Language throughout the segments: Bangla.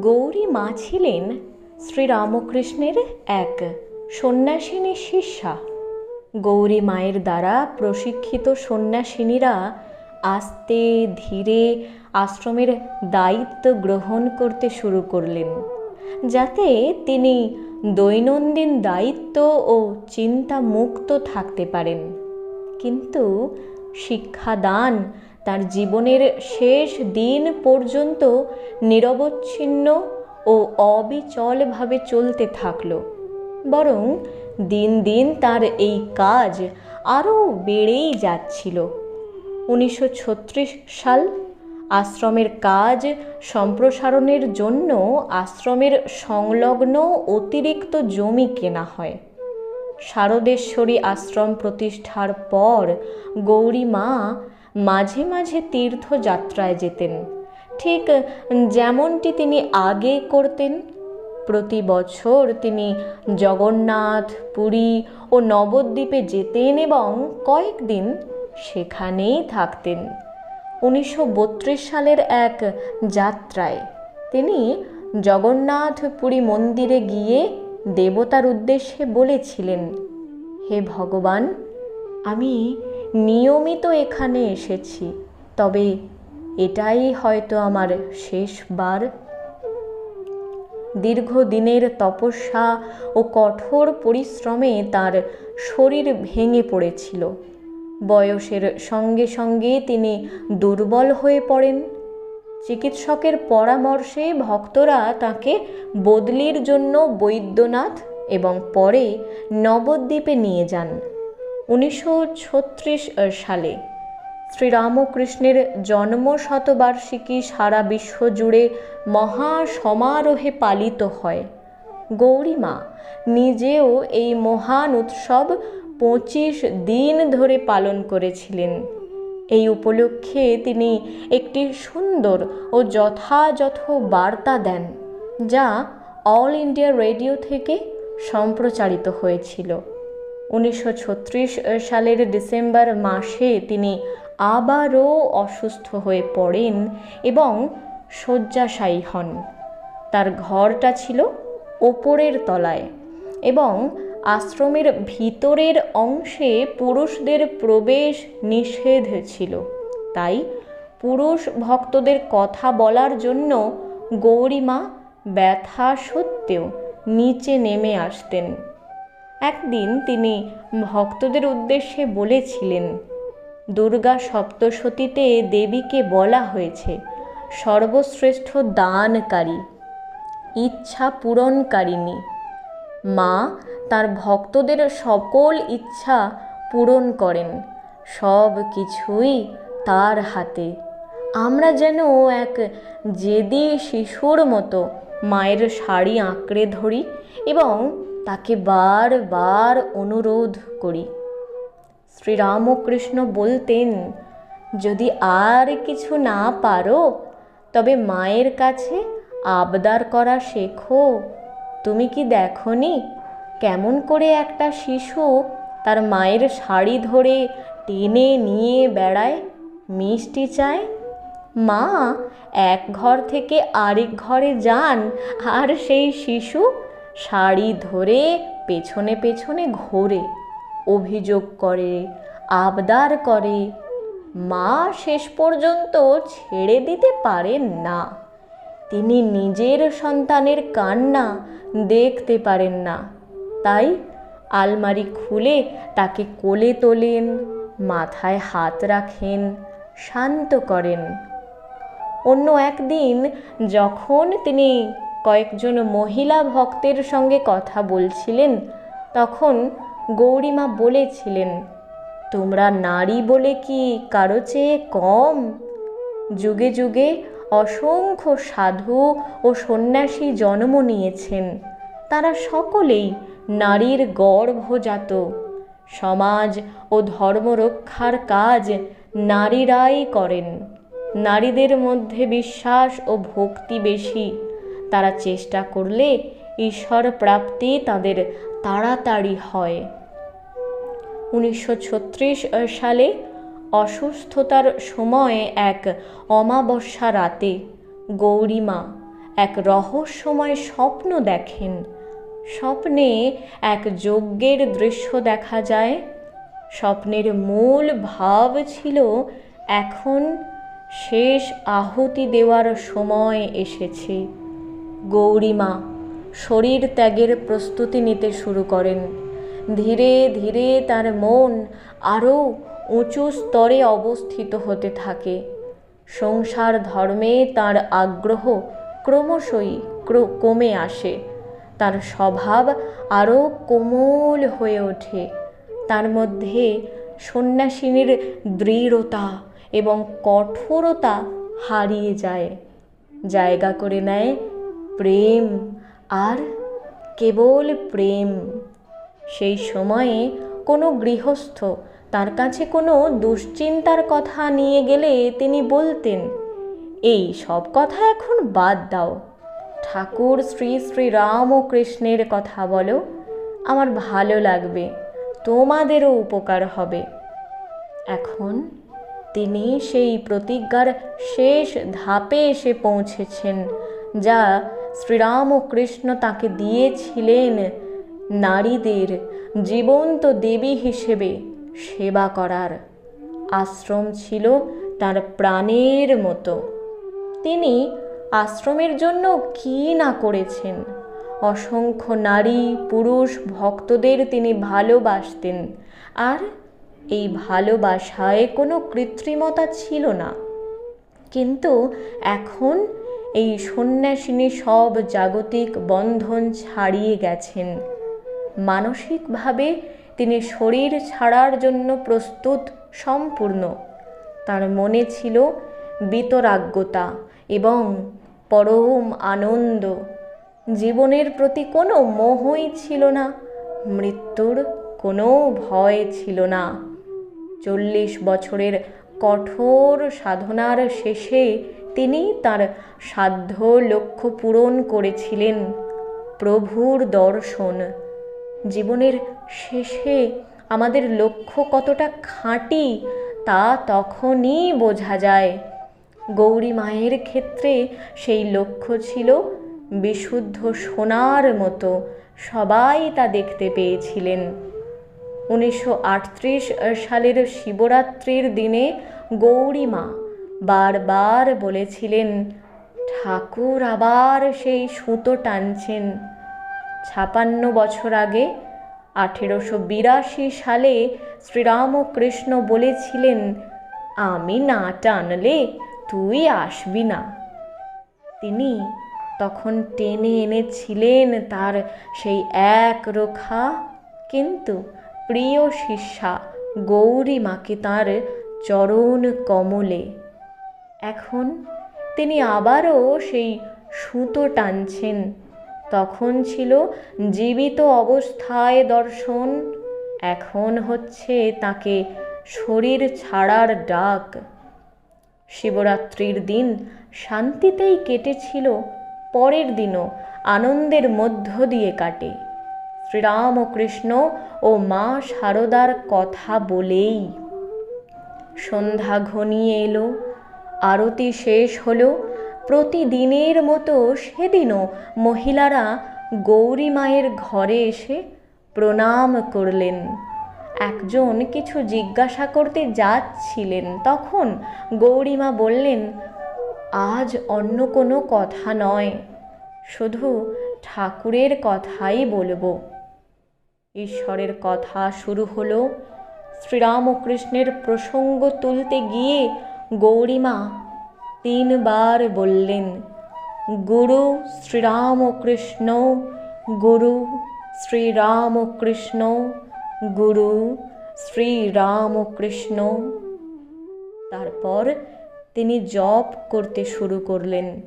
গৌরী মা ছিলেন শ্রীরামকৃষ্ণের এক সন্ন্যাসিনী শিষ্যা। গৌরী মায়ের দ্বারা প্রশিক্ষিত সন্ন্যাসিনীরা আস্তে ধীরে আশ্রমের দায়িত্ব গ্রহণ করতে শুরু করলেন, যাতে তিনি দৈনন্দিন দায়িত্ব ও চিন্তা মুক্ত থাকতে পারেন। কিন্তু শিক্ষাদান তার জীবনের শেষ দিন পর্যন্ত নিরবচ্ছিন্ন ও অবিচলভাবে চলতে থাকল। বরং দিন দিন তার এই কাজ আরও বেড়েই যাচ্ছিল। উনিশশো ছত্রিশ সাল আশ্রমের কাজ সম্প্রসারণের জন্য আশ্রমের সংলগ্ন অতিরিক্ত জমি কেনা হয়। শারদেশ্বরী আশ্রম প্রতিষ্ঠার পর গৌরী মা মাঝে মাঝে তীর্থযাত্রায় যেতেন। ঠিক যেমনটি তিনি আগে করতেন, প্রতি বছর তিনি জগন্নাথ, পুরী ও নবদ্বীপে যেতেন এবং কয়েকদিন সেখানেই থাকতেন। উনিশশো বত্রিশ সালের এক যাত্রায় তিনি জগন্নাথ পুরী মন্দিরে গিয়ে দেবতার উদ্দেশ্যে বলেছিলেন, হে ভগবান, আমি নিয়মিত এখানে এসেছি, তবে এটাই হয়তো আমার শেষবার। দীর্ঘদিনের তপস্যা ও কঠোর পরিশ্রমে তার শরীর ভেঙে পড়েছিল। বয়সের সঙ্গে সঙ্গে তিনি দুর্বল হয়ে পড়েন। চিকিৎসকের পরামর্শে ভক্তরা তাকে বদলির জন্য বৈদ্যনাথ এবং পরে নবদ্বীপে নিয়ে যান। উনিশশো ছত্রিশ সালে শ্রীরামকৃষ্ণের জন্ম শতবার্ষিকী সারা বিশ্ব জুড়ে মহা সমারোহে পালিত হয়। গৌরীমা নিজেও এই মহান উৎসব পঁচিশ দিন ধরে পালন করেছিলেন। এই উপলক্ষে তিনি একটি সুন্দর ও যথাযথ বার্তা দেন, যা অল ইন্ডিয়া রেডিও থেকে সম্প্রচারিত হয়েছিল। উনিশশো ছত্রিশ সালের ডিসেম্বর মাসে তিনি আবারও অসুস্থ হয়ে পড়েন এবং শয্যাশায়ী হন। তার ঘরটা ছিল ওপরের তলায় এবং আশ্রমের ভিতরের অংশে পুরুষদের প্রবেশ নিষেধ ছিল। তাই পুরুষ ভক্তদের কথা বলার জন্য গৌরীমা ব্যথা সত্ত্বেও নিচে নেমে আসতেন। একদিন তিনি ভক্তদের উদ্দেশ্যে বলেছিলেন, দুর্গা সপ্তশতীতে দেবীকে বলা হয়েছে, সর্বশ্রেষ্ঠ দানকারী, ইচ্ছা পূরণকারিণী। মা তার ভক্তদের সকল ইচ্ছা পূরণ করেন, সব কিছুই তার হাতে। আমরা যেন এক জেদি শিশুর মতো মায়ের শাড়ি আঁকড়ে ধরি এবং তাকে বারবার অনুরোধ করি। শ্রীরামকৃষ্ণ বলতেন, যদি আর কিছু না পারো, তবে মায়ের কাছে আবদার করা শেখো। তুমি কি দেখনি কেমন করে একটা শিশু তার মায়ের শাড়ি ধরে টেনে নিয়ে বেড়ায়? মিষ্টি চায়? মা, এক ঘর থেকে আরেক ঘরে যান, আর সেই শিশু শাড়ি ধরে পেছনে পেছনে ঘোরে, অভিযোগ করে, আবদার করে, মা শেষ পর্যন্ত ছেড়ে দিতে পারেন না। তিনি নিজের সন্তানের কান্না দেখতে পারেন না। তাই আলমারি খুলে তাকে কোলে তোলেন, মাথায় হাত রাখেন, শান্ত করেন। অন্য একদিন যখন তিনি কয়েকজন মহিলা ভক্তের সঙ্গে কথা বলছিলেন। তখন গৌরীমা বলেছিলেন, তোমরা নারী বলে কি কারও চেয়ে কম? যুগে যুগে অসংখ্য সাধু ও সন্ন্যাসী জন্ম নিয়েছেন। তারা সকলেই নারীর গর্ভজাত। সমাজ ও ধর্ম রক্ষার কাজ নারীরাই করেন। নারীদের মধ্যে বিশ্বাস ও ভক্তি বেশি। তারা চেষ্টা করলে ঈশ্বর প্রাপ্তি তাদের তাড়াতাড়ি হয়। উনিশশো ছত্রিশ সালে অসুস্থতার সময় এক অমাবস্যা রাতে গৌরীমা এক রহস্যময় স্বপ্ন দেখেন। স্বপ্নে এক যজ্ঞের দৃশ্য দেখা যায়। স্বপ্নের মূল ভাব ছিল, এখন শেষ আহুতি দেওয়ার সময় এসেছে। গৌরীমা শরীর ত্যাগের প্রস্তুতি নিতে শুরু করেন। ধীরে ধীরে তার মন আরও উঁচু স্তরে অবস্থিত হতে থাকে। সংসার ধর্মে তার আগ্রহ ক্রমশই ক্র- কমে আসে। তার স্বভাব আরও কোমল হয়ে ওঠে। তার মধ্যে সন্ন্যাসিনীর দৃঢ়তা এবং কঠোরতা হারিয়ে যায়। জায়গা করে নেয় প্রেম আর কেবল প্রেম। সেই সময়ে কোনো গৃহস্থ তার কাছে কোনো দুশ্চিন্তার কথা নিয়ে গেলে তিনি বলতেন, এই সব কথা এখন বাদ দাও। ঠাকুর শ্রী শ্রী রাম ও কৃষ্ণের কথা বলো, আমার ভালো লাগবে, তোমাদেরও উপকার হবে। এখন তিনি সেই প্রতিজ্ঞার শেষ ধাপে এসে পৌঁছেছেন, যা শ্রীরাম ও কৃষ্ণ তাকে দিয়েছিলেন নারীদের জীবন্ত দেবী হিসেবে সেবা করার। আশ্রম ছিল তার প্রাণের মতো। তিনি আশ্রমের জন্য কী না করেছেন? অসংখ্য নারী, পুরুষ, ভক্তদের তিনি ভালোবাসতেন। আর এই ভালোবাসায় কোনো কৃত্রিমতা ছিল না। কিন্তু এখন এই সন্ন্যাসিনী সব জাগতিক বন্ধন ছাড়িয়ে গেছেন। মানসিকভাবে তিনি শরীর ছাড়ার জন্য প্রস্তুত, সম্পূর্ণ। তার মনে ছিল বিতরাগ্যতা এবং পরম আনন্দ। জীবনের প্রতি কোনো মোহই ছিল না, মৃত্যুর কোনো ভয় ছিল না। চল্লিশ বছরের কঠোর সাধনার শেষে তিনি তার সাধ্য লক্ষ্য পূরণ করেছিলেন প্রভুর দর্শন। জীবনের শেষে আমাদের লক্ষ্য কতটা খাঁটি তা তখনই বোঝা যায়। গৌরী মায়ের ক্ষেত্রে সেই লক্ষ্য ছিল বিশুদ্ধ সোনার মতো, সবাই তা দেখতে পেয়েছিলেন। উনিশশো আটত্রিশ সালের শিবরাত্রির দিনে গৌরীমা বারবার বলেছিলেন, ঠাকুর আবার সেই সুতো টানছেন। ছাপান্ন বছর আগে, আঠেরোশো বিরাশি সালে শ্রীরামকৃষ্ণ বলেছিলেন, আমি না টানলে তুই আসবি না। তিনি তখন টেনে এনেছিলেন তার সেই এক রোখা, কিন্তু প্রিয় শিষ্যা গৌরী মাকে তাঁর চরণ কমলে। এখন তিনি আবারও সেই সুতো টানছেন। তখন ছিল জীবিত অবস্থায় দর্শন, এখন হচ্ছে তাকে শরীর ছাড়ার ডাক। শিবরাত্রির দিন শান্তিতেই কেটেছিল, পরের দিনও আনন্দের মধ্য দিয়ে কাটে। শ্রীরাম ও কৃষ্ণ ও মা শারদার কথা বলেই সন্ধ্যা ঘনিয়ে এলো। আরতি শেষ হল প্রতিদিনের মতো সেদিনও মহিলারা গৌরী মায়ের ঘরে এসে প্রণাম করলেন। একজন কিছু জিজ্ঞাসা করতে যাচ্ছিলেন, তখন গৌরীমা বললেন, আজ অন্য কোনো কথা নয়, শুধু ঠাকুরের কথাই বলব। ঈশ্বরের কথা শুরু হলো। শ্রীরামকৃষ্ণের প্রসঙ্গ তুলতে গিয়ে গৌরীমা তিনবার বললেন, গুরু শ্রীরামকৃষ্ণ গুরু শ্রীরামকৃষ্ণ গুরু শ্রীরামকৃষ্ণ। তারপর তিনি জপ করতে শুরু করলেন।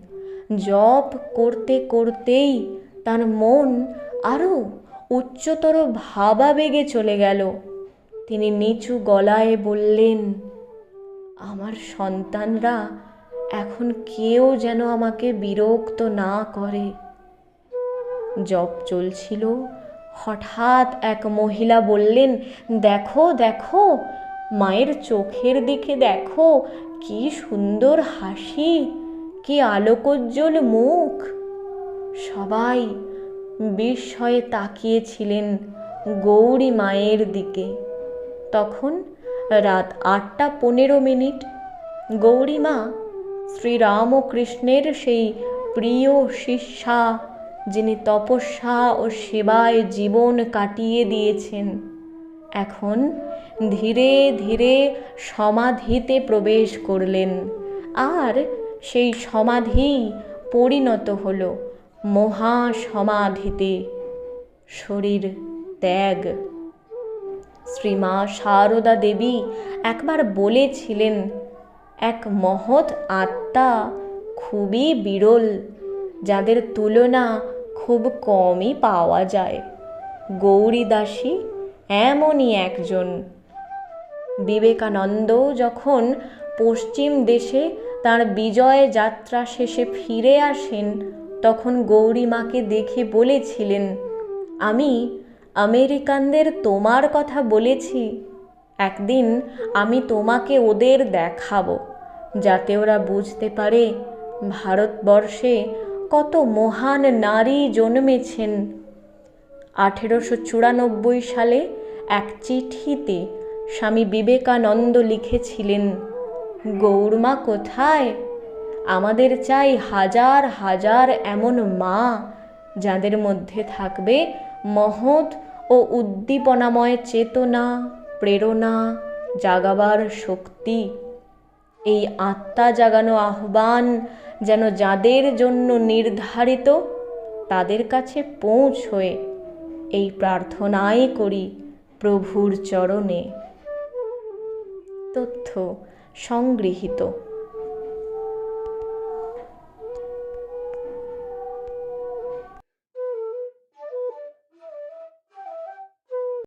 জপ করতে করতেই তার মন আরও উচ্চতর ভাবাবেগে চলে গেল। তিনি নিচু গলায় বললেন আমার সন্তানরা এখন কেউ যেন আমাকে বিরক্ত না করে। জপ চলছিল, হঠাৎ এক মহিলা বললেন, দেখো দেখো, মায়ের চোখের দিকে দেখো, কি সুন্দর হাসি, কি আলোকোজ্জ্বল মুখ। সবাই বিস্ময়ে তাকিয়েছিলেন গৌরী মায়ের দিকে। তখন রাত আটটা পনেরো মিনিট। গৌরীমা শ্রীরামকৃষ্ণের সেই প্রিয় শিষ্যা, যিনি তপস্যা ও সেবায় জীবন কাটিয়ে দিয়েছেন, এখন ধীরে ধীরে সমাধিতে প্রবেশ করলেন। আর সেই সমাধি পরিণত হল মহাসমাধিতে। শরীর ত্যাগ। শ্রীমা সারদা দেবী একবার বলেছিলেন, এক মহৎ আত্মা খুবই বিরল, যাদের তুলনা খুব কমই পাওয়া যায়। গৌরী দাসী এমনই একজন। বিবেকানন্দ যখন পশ্চিম দেশে তার বিজয় যাত্রা শেষে ফিরে আসেন, তখন গৌরীমাকে দেখে বলেছিলেন, আমি আমেরিকানদের তোমার কথা বলেছি। একদিন আমি তোমাকে ওদের দেখাবো, যাতে ওরা বুঝতে পারে ভারতবর্ষে কত মহান নারী জন্মেছেন। আঠেরোশো চুরানব্বই সালে এক চিঠিতে স্বামী বিবেকানন্দ লিখেছিলেন, গৌরমা কোথায়? আমাদের চাই হাজার হাজার এমন মা, যাদের মধ্যে থাকবে মহৎ ও উদ্দীপনাময় চেতনা, প্রেরণা জাগাবার শক্তি। এই আত্মা জাগানো আহ্বান যেন যাদের জন্য নির্ধারিত, তাদের কাছে পৌঁছয় এই প্রার্থনাই করি প্রভুর চরণে। তথ্য সংগৃহীত।